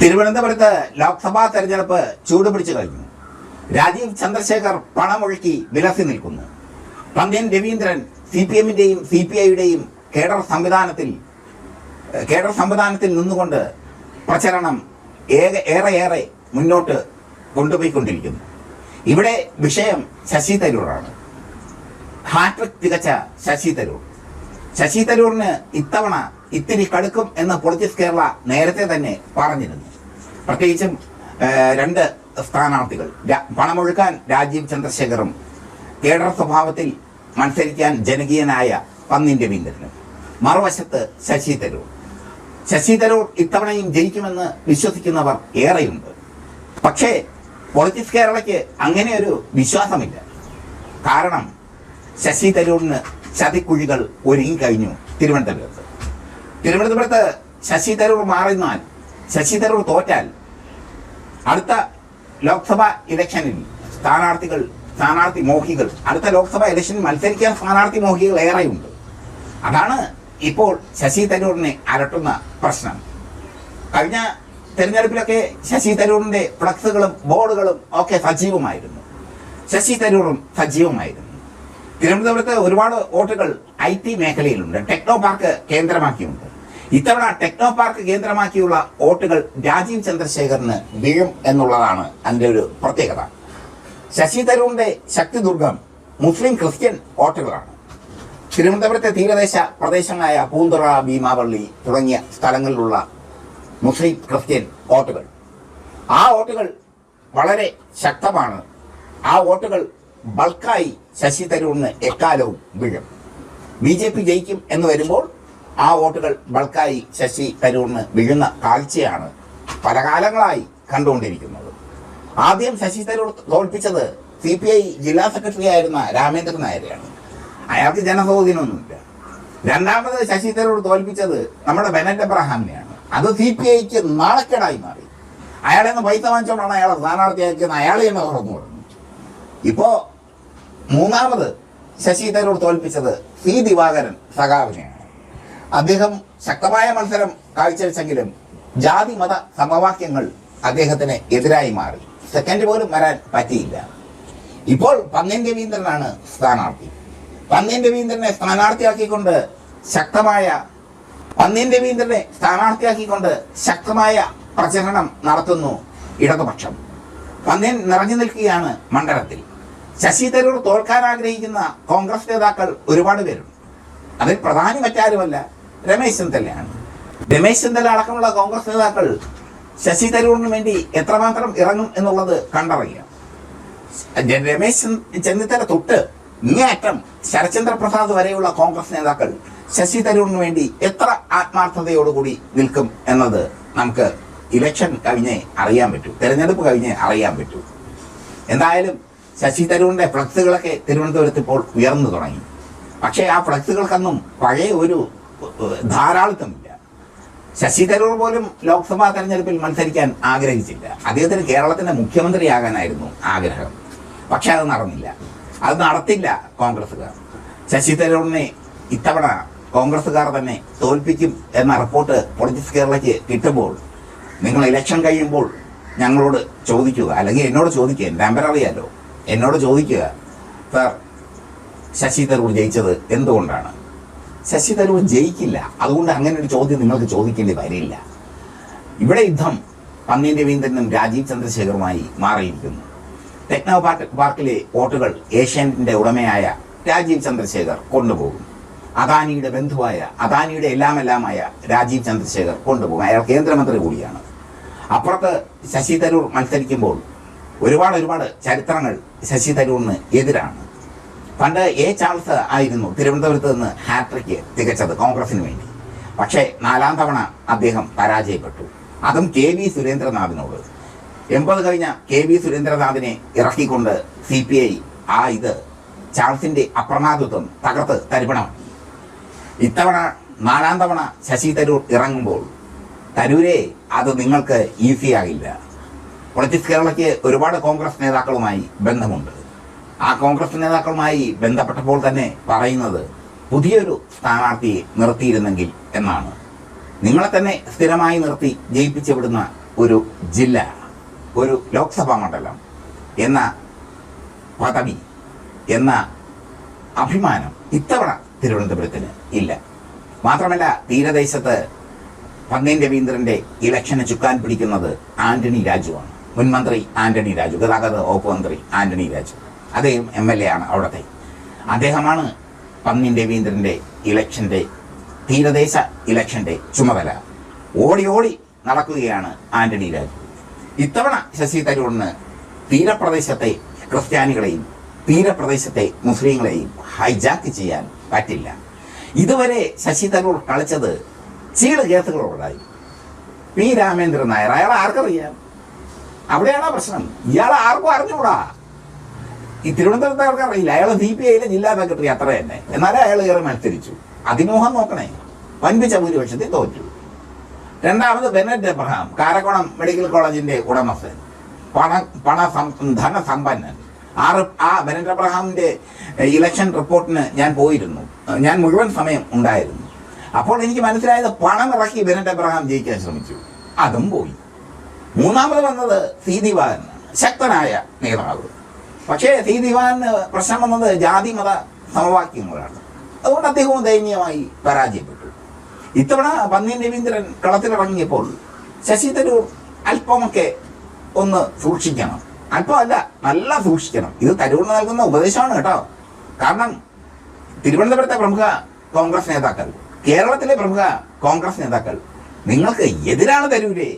തിരുവനന്തപുരത്ത് ലോക്സഭാ തെരഞ്ഞെടുപ്പ് ചൂടുപിടിച്ചു കഴിഞ്ഞു. രാജീവ് ചന്ദ്രശേഖർ പണമൊഴുക്കി നിലസി നിൽക്കുന്നു. പന്ത്യൻ രവീന്ദ്രൻ സി പി എമ്മിന്റെയും സി പി ഐയുടെയും കേഡർ സംവിധാനത്തിൽ കേഡർ സംവിധാനത്തിൽ നിന്നുകൊണ്ട് പ്രചരണം ഏറെ ഏറെ മുന്നോട്ട് കൊണ്ടുപോയിക്കൊണ്ടിരിക്കുന്നു. ഇവിടെ വിഷയം ശശി തരൂറാണ്. ഹാട്രിക് തികച്ച ശശി തരൂർ. ശശി തരൂറിന് ഇത്തവണ ഇത്തിരി കടുക്കും എന്ന് പൊളിറ്റിക്സ് കേരള നേരത്തെ തന്നെ പറഞ്ഞിരുന്നു. പ്രത്യേകിച്ചും രണ്ട് സ്ഥാനാർത്ഥികൾ. പണമൊഴുക്കാൻ രാജീവ് ചന്ദ്രശേഖറും കേഡർ സ്വഭാവത്തിൽ മത്സരിക്കാൻ ജനകീയനായ പന്നിൻ രവീന്ദ്രനും മറുവശത്ത് ശശി തരൂർ. ശശി തരൂർ ഇത്തവണയും ജയിക്കുമെന്ന് വിശ്വസിക്കുന്നവർ ഏറെയുണ്ട്. പക്ഷേ പൊളിറ്റിക്സ് കേരളയ്ക്ക് അങ്ങനെ ഒരു വിശ്വാസമില്ല. കാരണം ശശി തരൂരിന് ചതിക്കുഴികൾ ഒരുങ്ങി കഴിഞ്ഞു തിരുവനന്തപുരത്ത്. തിരുവനന്തപുരത്ത് ശശി തരൂർ മാറിന്നാൽ ശശി തരൂർ തോറ്റാൽ അടുത്ത ലോക്സഭാ ഇലക്ഷനിൽ സ്ഥാനാർത്ഥികൾ സ്ഥാനാർത്ഥി മോഹികൾ അടുത്ത ലോക്സഭാ ഇലക്ഷനിൽ മത്സരിക്കാൻ സ്ഥാനാർത്ഥി മോഹികൾ ഏറെയുണ്ട്. അതാണ് ഇപ്പോൾ ശശി തരൂരിനെ അലട്ടുന്ന പ്രശ്നം. കഴിഞ്ഞ തെരഞ്ഞെടുപ്പിലൊക്കെ ശശി തരൂരിന്റെ ഫ്ലക്സുകളും ബോർഡുകളും ഒക്കെ സജീവമായിരുന്നു. ശശി തരൂറും സജീവമായിരുന്നു. തിരുവനന്തപുരത്ത് ഒരുപാട് വോട്ടുകൾ ഐ ടി മേഖലയിലുണ്ട്. ടെക്നോ പാർക്ക് കേന്ദ്രമാക്കിയുണ്ട്. ഇത്തവണ ടെക്നോ പാർക്ക് കേന്ദ്രമാക്കിയുള്ള വോട്ടുകൾ രാജീവ് ചന്ദ്രശേഖറിന് വീഴും എന്നുള്ളതാണ് അതിന്റെ ഒരു പ്രത്യേകത. ശശി തരൂറിന്റെ ശക്തി ദുർഗം മുസ്ലിം ക്രിസ്ത്യൻ വോട്ടുകളാണ് തിരുവനന്തപുരത്തെ തീരദേശ പ്രദേശങ്ങളായ പൂന്തുറ ഭീമാവള്ളി തുടങ്ങിയ സ്ഥലങ്ങളിലുള്ള മുസ്ലിം ക്രിസ്ത്യൻ വോട്ടുകൾ ആ വോട്ടുകൾ വളരെ ശക്തമാണ്. ആ വോട്ടുകൾ ബൾക്കായി ശശി തരൂറിന് എക്കാലവും വീഴും. ബി ജെ പി ജയിക്കും എന്ന് വരുമ്പോൾ ആ വോട്ടുകൾ ബൾക്കായി ശശി തരൂറിന് വീഴുന്ന കാഴ്ചയാണ് പല കാലങ്ങളായി കണ്ടുകൊണ്ടിരിക്കുന്നത്. ആദ്യം ശശി തരൂർ തോൽപ്പിച്ചത് സി പി ഐ ജില്ലാ സെക്രട്ടറി ആയിരുന്ന രാമേന്ദ്രൻ നായരെയാണ്. അയാൾക്ക് ജനസ്വാധീനമൊന്നുമില്ല രണ്ടാമത് ശശി തരൂർ തോൽപ്പിച്ചത് നമ്മുടെ ബെനറ്റ് അബ്രഹാമിനെയാണ്. അത് സി പി ഐക്ക് നാണക്കേടായി മാറി. അയാളെ നിന്ന് പൈസ വാങ്ങിച്ചോണ്ടാണ് അയാളെ സ്ഥാനാർത്ഥിയാക്കിയത്. അയാളെ തന്നെ തുറന്നു കൊടുന്നു ഇപ്പോ മൂന്നാമത് ശശി തരൂർ തോൽപ്പിച്ചത് സി ദിവാകരൻ സഖാവിനെയാണ്. അദ്ദേഹം ശക്തമായ മത്സരം കാഴ്ചവെച്ചെങ്കിലും ജാതി മത സമവാക്യങ്ങൾ അദ്ദേഹത്തിന് എതിരായി മാറി. സെക്കൻഡ് പോലും വരാൻ പറ്റിയില്ല. ഇപ്പോൾ പന്നൻ രവീന്ദ്രനാണ് സ്ഥാനാർത്ഥി. പന്നൻ രവീന്ദ്രനെ സ്ഥാനാർത്ഥിയാക്കിക്കൊണ്ട് ശക്തമായ പന്നൻ രവീന്ദ്രനെ സ്ഥാനാർത്ഥിയാക്കിക്കൊണ്ട് ശക്തമായ പ്രചരണം നടത്തുന്നു ഇടതുപക്ഷം. പന്നൻ നിറഞ്ഞു നിൽക്കുകയാണ് മണ്ഡലത്തിൽ. ശശി തരൂർ തോൽക്കാൻ ആഗ്രഹിക്കുന്ന കോൺഗ്രസ് നേതാക്കൾ ഒരുപാട് പേരുണ്ട്. അതിൽ പ്രധാനി മറ്റാരുമല്ല രമേശ് ചെന്നിത്തലയാണ്. രമേശ് ചെന്നിത്തല അടക്കമുള്ള കോൺഗ്രസ് നേതാക്കൾ ശശി തരൂറിന് വേണ്ടി എത്രമാത്രം ഇറങ്ങും എന്നുള്ളത് കണ്ടറിയാം. രമേശ് ചെന്നിത്തല തൊട്ട് ഇങ്ങേയറ്റം ശരചന്ദ്ര പ്രസാദ് വരെയുള്ള കോൺഗ്രസ് നേതാക്കൾ ശശി തരൂറിന് വേണ്ടി എത്ര ആത്മാർത്ഥതയോടുകൂടി നിൽക്കും എന്നത് നമുക്ക് ഇലക്ഷൻ കഴിഞ്ഞേ അറിയാൻ പറ്റൂ. തെരഞ്ഞെടുപ്പ് കഴിഞ്ഞേ അറിയാൻ പറ്റൂ. എന്തായാലും ശശി തരൂറിന്റെ ഫ്ലക്സുകളൊക്കെ തിരുവനന്തപുരത്ത് ഇപ്പോൾ ഉയർന്നു തുടങ്ങി. പക്ഷേ ആ ഫ്ലക്സുകൾക്കൊന്നും പഴയ ഒരു ധാരാളിത്തമില്ല. ശശി തരൂർ പോലും ലോക്സഭാ തെരഞ്ഞെടുപ്പിൽ മത്സരിക്കാൻ ആഗ്രഹിച്ചില്ല. അദ്ദേഹത്തിന് കേരളത്തിന്റെ മുഖ്യമന്ത്രിയാകാനായിരുന്നു ആഗ്രഹം. പക്ഷെ അത് നടന്നില്ല. അത് നടത്തില്ല കോൺഗ്രസ്സുകാർ. ശശി തരൂറിനെ ഇത്തവണ കോൺഗ്രസ്സുകാർ തന്നെ തോൽപ്പിക്കും എന്ന റിപ്പോർട്ട് പൊളിറ്റിക്സ് കേരളയ്ക്ക് കിട്ടുമ്പോൾ നിങ്ങൾ ഇലക്ഷൻ കഴിയുമ്പോൾ ഞങ്ങളോട് ചോദിക്കുക. അല്ലെങ്കിൽ എന്നോട് ചോദിക്കുക. അറിയാലോ. എന്നോട് ചോദിക്കുക സാർ ശശി തരൂർ ജയിച്ചത് എന്തുകൊണ്ടാണ്? ശശി തരൂർ ജയിക്കില്ല. അതുകൊണ്ട് അങ്ങനെ ഒരു ചോദ്യം നിങ്ങൾക്ക് ചോദിക്കേണ്ടി വരില്ല. ഇവിടെ യുദ്ധം പന്നി രവീന്ദ്രനും രാജീവ് ചന്ദ്രശേഖറുമായി മാറിയിരിക്കുന്നു. ടെക്നോ പാർക്ക് പാർക്കിലെ വോട്ടുകൾ ഏഷ്യാനെറ്റിന്റെ ഉടമയായ രാജീവ് ചന്ദ്രശേഖർ കൊണ്ടുപോകും. അദാനിയുടെ ബന്ധുവായ അദാനിയുടെ എല്ലാമെല്ലാമായ രാജീവ് ചന്ദ്രശേഖർ കൊണ്ടുപോകും. അയാൾ കേന്ദ്രമന്ത്രി കൂടിയാണ്. അപ്പുറത്ത് ശശി തരൂർ മത്സരിക്കുമ്പോൾ ഒരുപാട് ഒരുപാട് ചരിത്രങ്ങൾ ശശി തരൂറിന് എതിരാണ്. പണ്ട് എ ചാൾസ് ആയിരുന്നു തിരുവനന്തപുരത്ത് നിന്ന് ഹാട്രിക്ക് തികച്ചത് കോൺഗ്രസിന് വേണ്ടി. പക്ഷേ നാലാം തവണ അദ്ദേഹം പരാജയപ്പെട്ടു. അതും കെ വി സുരേന്ദ്രനാഥിനോട്. എൺപത് കഴിഞ്ഞ കെ വി സുരേന്ദ്രനാഥിനെ ഇറക്കിക്കൊണ്ട് സി പി ഐ ആ ഇത് ചാൾസിന്റെ അപ്രമാദിത്വം തകർത്ത് തരിപ്പണമാക്കി. ഇത്തവണ നാലാം തവണ ശശി തരൂർ ഇറങ്ങുമ്പോൾ തരൂരെ അത് നിങ്ങൾക്ക് ഈസി ആകില്ല പൊളിറ്റിക്സ് കേരളയ്ക്ക് ഒരുപാട് കോൺഗ്രസ് നേതാക്കളുമായി ബന്ധമുണ്ട്. ആ കോൺഗ്രസ് നേതാക്കളുമായി ബന്ധപ്പെട്ടപ്പോൾ തന്നെ പറയുന്നത് പുതിയൊരു സ്ഥാനാർത്ഥിയെ നിർത്തിയിരുന്നെങ്കിൽ എന്നാണ്. നിങ്ങളെ തന്നെ സ്ഥിരമായി നിർത്തി ജയിപ്പിച്ചുവിടുന്ന ഒരു ജില്ല ഒരു ലോക്സഭാ മണ്ഡലം എന്ന പദവി എന്ന അഭിമാനം ഇത്തവണ തിരുവനന്തപുരത്തിന് ഇല്ല. മാത്രമല്ല തീരദേശത്ത് പന്നീൻ രവീന്ദ്രന്റെ ഇലക്ഷന് ചുക്കാൻ പിടിക്കുന്നത് ആന്റണി രാജുവാണ്. മുൻമന്ത്രി ആന്റണി രാജു ഗതാഗത വകുപ്പ് മന്ത്രി ആന്റണി രാജു. അദ്ദേഹം എം എൽ എ ആണ് അവിടുത്തെ. അദ്ദേഹമാണ് പന്നി രവീന്ദ്രന്റെ ഇലക്ഷന്റെ തീരദേശ ഇലക്ഷന്റെ ചുമതല. ഓടി ഓടി നടക്കുകയാണ് ആന്റണി രാജു. ഇത്തവണ ശശി തരൂറിന് തീരപ്രദേശത്തെ ക്രിസ്ത്യാനികളെയും തീരപ്രദേശത്തെ മുസ്ലിങ്ങളെയും ഹൈജാക്ക് ചെയ്യാൻ പറ്റില്ല. ഇതുവരെ ശശി തരൂർ കളിച്ചത് ചീൾ കേസുകളോടായി പി രാമേന്ദ്രൻ നായർ അയാൾ ആർക്കറിയാം? അവിടെയാണ് പ്രശ്നം? ഇയാൾ ആർക്കും അറിഞ്ഞുകൂടാ? ഈ തിരുവനന്തപുരത്തുകാർക്ക് അറിയില്ല. അയാൾ സി പി ഐയിലെ ജില്ലാ സെക്രട്ടറി അത്ര തന്നെ. എന്നാലേ അയാൾ കയറി മത്സരിച്ചു. അതിമോഹം നോക്കണേ. വൻപിച്ച ഭൂരിപക്ഷത്തിൽ തോറ്റു. രണ്ടാമത് ബെനറ്റ് എബ്രഹാം കാരക്കോണം മെഡിക്കൽ കോളേജിന്റെ ഉടമസ്ഥൻ. പണ പണ ധനസമ്പന്നൻ ആറ് ആ ബെനറ്റ് എബ്രഹാമിന്റെ ഇലക്ഷൻ റിപ്പോർട്ടിന് ഞാൻ പോയിരുന്നു. ഞാൻ മുഴുവൻ സമയം ഉണ്ടായിരുന്നു. അപ്പോൾ എനിക്ക് മനസ്സിലായത് പണം ഇറക്കി ബെനറ്റ് എബ്രഹാം ജയിക്കാൻ ശ്രമിച്ചു. അതും പോയി. മൂന്നാമത് വന്നത് സി. ദിവാൻ ശക്തനായ നേതാവ്. പക്ഷേ സി ദിവാന് പ്രശ്നം വന്നത് ജാതി മത സമവാക്യങ്ങളാണ്. അതുകൊണ്ട് അദ്ദേഹവും ദയനീയമായി പരാജയപ്പെട്ടു. ഇത്തവണ പന്നീൻ രവീന്ദ്രൻ കളത്തിലിറങ്ങിയപ്പോൾ ശശി തരൂർ അല്പമൊക്കെ ഒന്ന് സൂക്ഷിക്കണം. അല്പമല്ല നല്ല സൂക്ഷിക്കണം. ഇത് തരൂറിന് നൽകുന്ന ഉപദേശമാണ് കേട്ടോ. കാരണം തിരുവനന്തപുരത്തെ പ്രമുഖ കോൺഗ്രസ് നേതാക്കൾ കേരളത്തിലെ പ്രമുഖ കോൺഗ്രസ് നേതാക്കൾ നിങ്ങൾക്ക് എതിരാണ് തരൂരേ.